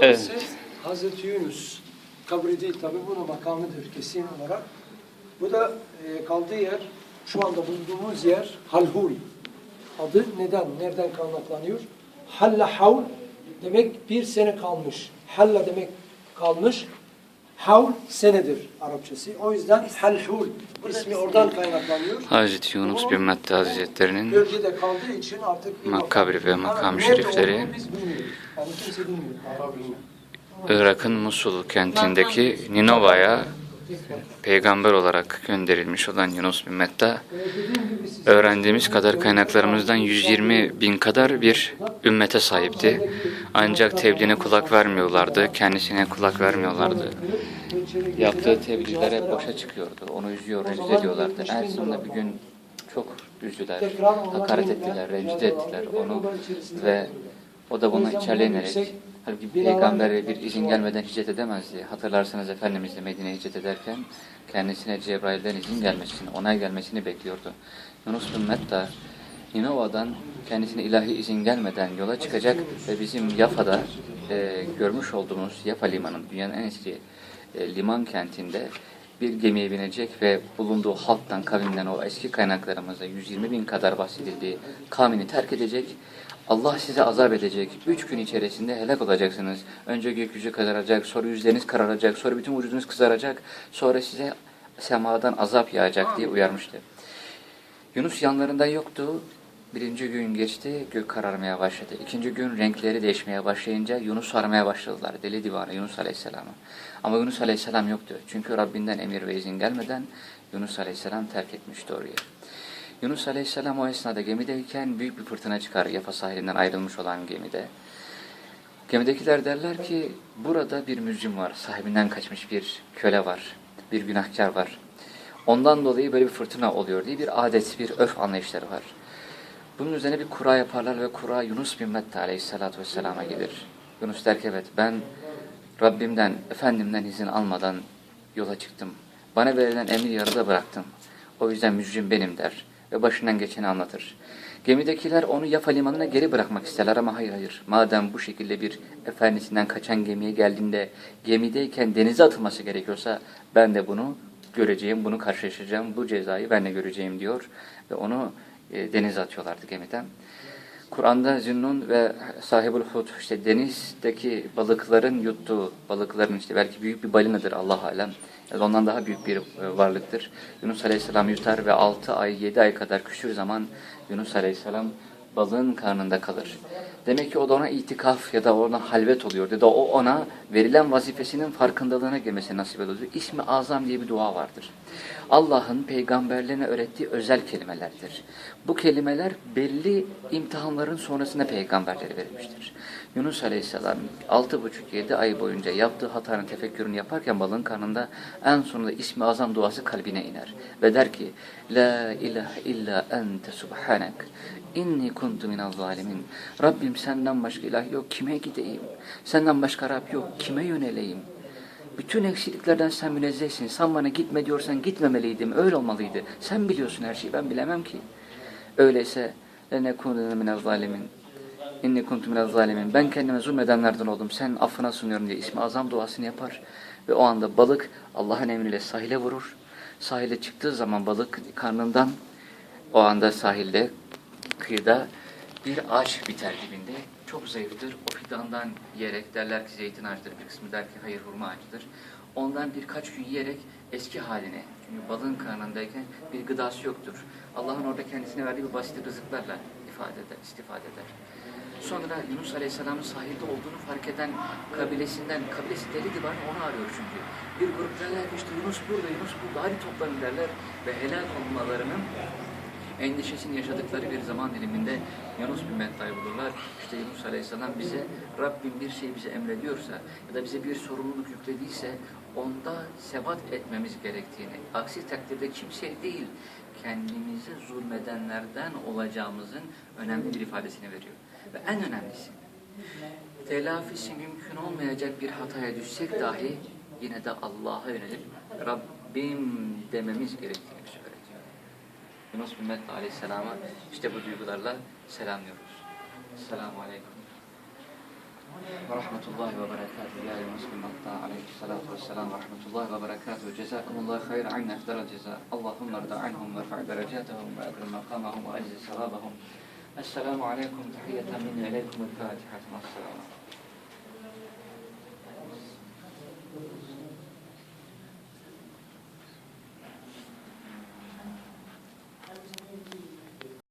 Burası Evet. Hazreti Yunus. Kabri değil tabi bunun makamıdır kesin olarak. Bu da e, kaldığı yer, şu anda bulunduğumuz yer Halhul. Adı neden, nereden kaynaklanıyor? Halla havl demek bir sene kalmış. Halla demek kalmış. Havl senedir Arapçası. O yüzden Halhul ismi oradan kaynaklanıyor. Hazreti Yunus bin Mette Hazretleri'nin Bölgede kaldığı için artık bir Makabri ve makam- şerifleri. Yani. Irak'ın Musul kentindeki Ninova'ya peygamber olarak gönderilmiş olan Yunus bin Metta öğrendiğimiz kadar kaynaklarımızdan 120 bin kadar bir ümmete sahipti. Ancak tebliğine kulak vermiyorlardı, kendisine kulak vermiyorlardı. Yaptığı tebliğlere boşa çıkıyordu, onu üzüyor, rencide ediyorlardı. Ersin'de bir gün çok üzdüler, hakaret ettiler, rencide ettiler onu ve o da buna içerlenerek halbuki peygambere bir izin gelmeden hicret edemezdi. Hatırlarsanız Efendimiz de Medine'ye hicret ederken kendisine Cebrail'den izin gelmesini, onay gelmesini bekliyordu. Yunus bin Metta Ninova'dan kendisine ilahi izin gelmeden yola çıkacak ve bizim Yafa'da e, görmüş olduğumuz Yafa Limanı, dünyanın en eski e, liman kentinde bir gemiye binecek ve bulunduğu halktan, kavimden o eski kaynaklarımızda 120 bin kadar bahsedildiği kavmini terk edecek. Allah size azap edecek. Üç gün içerisinde helak olacaksınız. Önce gökyüzü kararacak, sonra yüzleriniz kararacak, sonra bütün vücudunuz kızaracak, sonra size semadan azap yağacak diye uyarmıştı. Yunus yanlarında yoktu. Birinci gün geçti, gök kararmaya başladı. İkinci gün renkleri değişmeye başlayınca Yunus aramaya başladılar. Deli divane Yunus Aleyhisselam'ı. Ama Yunus Aleyhisselam yoktu. Çünkü Rabbinden emir ve izin gelmeden Yunus Aleyhisselam terk etmişti orayı. Yunus Aleyhisselam o esnada gemideyken büyük bir fırtına çıkar Yafa sahilinden ayrılmış olan gemide. Gemidekiler derler ki burada bir mücrim var, sahibinden kaçmış bir köle var, bir günahkar var. Ondan dolayı böyle bir fırtına oluyor diye bir adet, bir öf anlayışları var. Bunun üzerine bir kura yaparlar ve kura Yunus bin Mette aleyhissalatü vesselama gelir. Yunus der ki evet ben Rabbimden, Efendimden izin almadan yola çıktım. Bana verilen emri yarıda bıraktım. O yüzden mücrim benim der ve başından geçeni anlatır. Gemidekiler onu Yafa limanına geri bırakmak isterler ama hayır hayır. Madem bu şekilde bir efendisinden kaçan gemiye geldiğinde gemideyken denize atılması gerekiyorsa ben de bunu göreceğim, bunu karşılaşacağım, bu cezayı ben de göreceğim diyor ve onu e, denize atıyorlardı gemiden. Kur'an'da Zünnun ve sahibul hut işte denizdeki balıkların yuttuğu balıkların işte belki büyük bir balinadır Allah alem. Ya da ondan daha büyük bir e, varlıktır. Yunus Aleyhisselam yutar ve 6 ay 7 ay kadar küçük zaman Yunus Aleyhisselam balığın karnında kalır. Demek ki o da ona itikaf ya da ona halvet oluyor ya da o ona verilen vazifesinin farkındalığına gelmesi nasip oluyor. İsmi Azam diye bir dua vardır. Allah'ın peygamberlerine öğrettiği özel kelimelerdir. Bu kelimeler belli imtihanların sonrasında peygamberlere verilmiştir. Yunus Aleyhisselam 6,5-7 ay boyunca yaptığı hatanın tefekkürünü yaparken balığın karnında en sonunda ismi azam duası kalbine iner. Ve der ki La ilahe illa ente subhanek inni kuntu minel zalimin. Rabbim senden başka ilah yok kime gideyim? Senden başka Rab yok kime yöneleyim? Bütün eksikliklerden sen münezzehsin. Sen bana gitme diyorsan gitmemeliydim. Öyle olmalıydı. Sen biliyorsun her şeyi. Ben bilemem ki. Öyleyse lenekûnene minel zalimin. İnni kuntu minel zalimin. Ben kendime zulmedenlerden oldum. Sen affına sunuyorum diye ismi azam duasını yapar. Ve o anda balık Allah'ın emriyle sahile vurur. Sahile çıktığı zaman balık karnından o anda sahilde kıyıda bir ağaç biter dibinde. Çok zayıftır. O fidandan yiyerek derler ki zeytin ağacıdır. Bir kısmı der ki hayır hurma ağacıdır. Ondan birkaç gün yiyerek eski haline, çünkü balığın karnındayken bir gıdası yoktur. Allah'ın orada kendisine verdiği bir basit rızıklarla ifade eder, istifade eder. Sonra Yunus Aleyhisselam'ın sahilde olduğunu fark eden kabilesinden, kabilesi deli divan onu arıyor çünkü. Bir grup derler işte Yunus burada, Yunus burada, hadi toplanın derler ve helal olmalarının endişesini yaşadıkları bir zaman diliminde Yunus bin Metta'yı bulurlar. İşte Yunus Aleyhisselam bize Rabbim bir şey bize emrediyorsa ya da bize bir sorumluluk yüklediyse onda sebat etmemiz gerektiğini, aksi takdirde kimseye değil kendimize zulmedenlerden olacağımızın önemli bir ifadesini veriyor. Ve en önemlisi telafisi mümkün olmayacak bir hataya düşsek dahi yine de Allah'a yönelip Rabbim dememiz gerektiğini öğretiyor. Yunus bin Aleyhisselam'a işte bu duygularla selamlıyoruz. Selamun Aleyküm. Ve rahmetullahi ve berekatuhu. Ya Yunus bin Mette Vesselam ve rahmetullahi ve berekatuhu. Cezakumullahu hayra anna efdara ceza. Allahümme rda anhum ve fa'i derecatahum ve ekrim makamahum ve aziz sevabahum. Esselamu Aleyküm. Tahiyyeten minni Aleyküm. Fatiha. Esselamu Aleyküm.